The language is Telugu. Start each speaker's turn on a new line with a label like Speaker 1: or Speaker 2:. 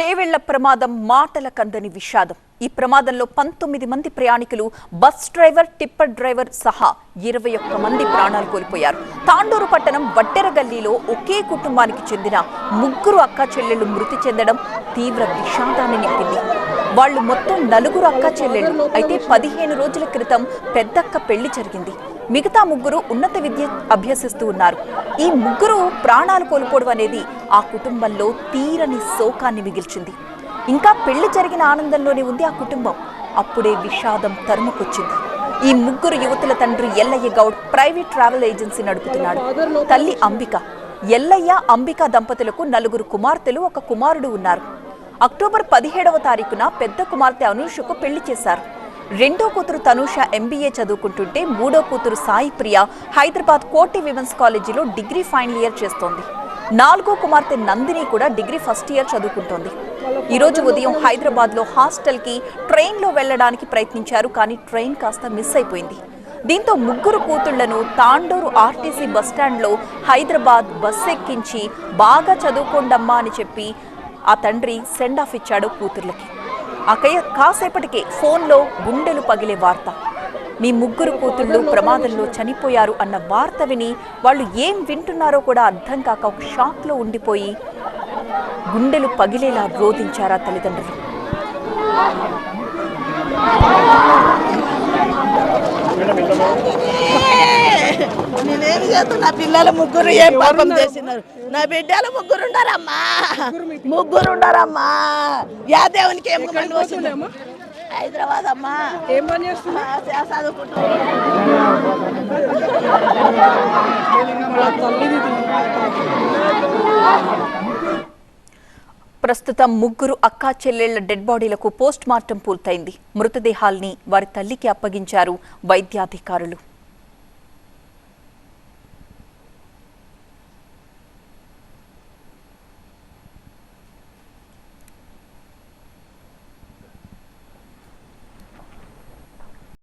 Speaker 1: చేవెళ్ళ ప్రమాదం మాటల కందని విషాదం. ఈ ప్రమాదంలో పంతొమ్మిది మంది ప్రయాణికులు బస్ డ్రైవర్ టిప్పర్ డ్రైవర్ సహా ఇరవై ఒక్క మంది ప్రాణాలు కోల్పోయారు. తాండూరు పట్టణం వడ్డెరగల్లీలో ఒకే కుటుంబానికి చెందిన ముగ్గురు అక్క చెల్లెళ్ళు మృతి చెందడం తీవ్ర విషాదాన్ని నింపింది వాళ్ళు మొత్తం నలుగురు అక్క చెల్లెళ్ళు. అయితే పదిహేను రోజుల క్రితం పెద్దక్క పెళ్ళి జరిగింది. మిగతా ముగ్గురు ఉన్నత విద్య అభ్యసిస్తూ ఉన్నారు. ఈ ముగ్గురు ప్రాణాలు కోల్పోవడం అనేది ఆ కుటుంబంలో తీరని శోకాన్ని మిగిల్చింది. ఇంకా పెళ్ళి జరిగిన ఆనందంలోనే ఉంది ఆ కుటుంబం. అప్పుడే విషాదం తరుముకొచ్చింది. ఈ ముగ్గురు యువతుల తండ్రి Ellaiah Goud private travel agency నడుపుతున్నాడు. తల్లి అంబిక. ఎల్లయ్య అంబిక దంపతులకు నలుగురు కుమార్తెలు ఒక కుమారుడు ఉన్నారు. అక్టోబర్ పదిహేడవ తారీఖున పెద్ద కుమార్తె అనూషకు పెళ్ళి చేశారు. రెండో కూతురు తనుష ఎంబీఏ చదువుకుంటుంటే మూడో కూతురు సాయి ప్రియ హైదరాబాద్ కోటి విమెన్స్ కాలేజీలో డిగ్రీ ఫైనల్ ఇయర్ చేస్తోంది. నాలుగో కుమార్తె నందిని కూడా డిగ్రీ ఫస్ట్ ఇయర్ చదువుకుంటోంది. ఈ రోజు ఉదయం హైదరాబాద్లో హాస్టల్కి ట్రైన్లో వెళ్ళడానికి ప్రయత్నించారు కానీ ట్రైన్ కాస్త మిస్ అయిపోయింది. దీంతో ముగ్గురు కూతుళ్ళను తాండూరు ఆర్టీసీ బస్టాండ్లో హైదరాబాద్ బస్ ఎక్కించి బాగా చదువుకోండమ్మా అని చెప్పి ఆ తండ్రి సెండ్ ఆఫ్ ఇచ్చాడు కూతుర్లకి. అకయ కాసేపటికే ఫోన్లో గుండెలు పగిలే వార్త. మీ ముగ్గురు కూతుళ్ళు ప్రమాదంలో చనిపోయారు అన్న వార్త విని వాళ్ళు ఏం వింటున్నారో కూడా అర్థం కాక ఒక షాక్లో ఉండిపోయి గుండెలు పగిలేలా రోధించారా తల్లిదండ్రులు.
Speaker 2: చేస్తున్నా నా పిల్లలు ముగ్గురు ఏం పాపం చేసినారు? నా బిడ్డలు ముగ్గురు ఉండారమ్మా ముగ్గురు ఉండారమ్మా యా దేవునికి ఏం మంది వస్తుంది హైదరాబాద్ అమ్మా.
Speaker 3: ఏం పని చేస్తున్నా
Speaker 1: ప్రస్తుతం ముగ్గురు అక్కా చెల్లెళ్ళ డెడ్ బాడీలకు పోస్ట్ మార్టం పూర్తయింది. మృతదేహాల్ని వారి తల్లికి అప్పగించారు వైద్యాధికారులు.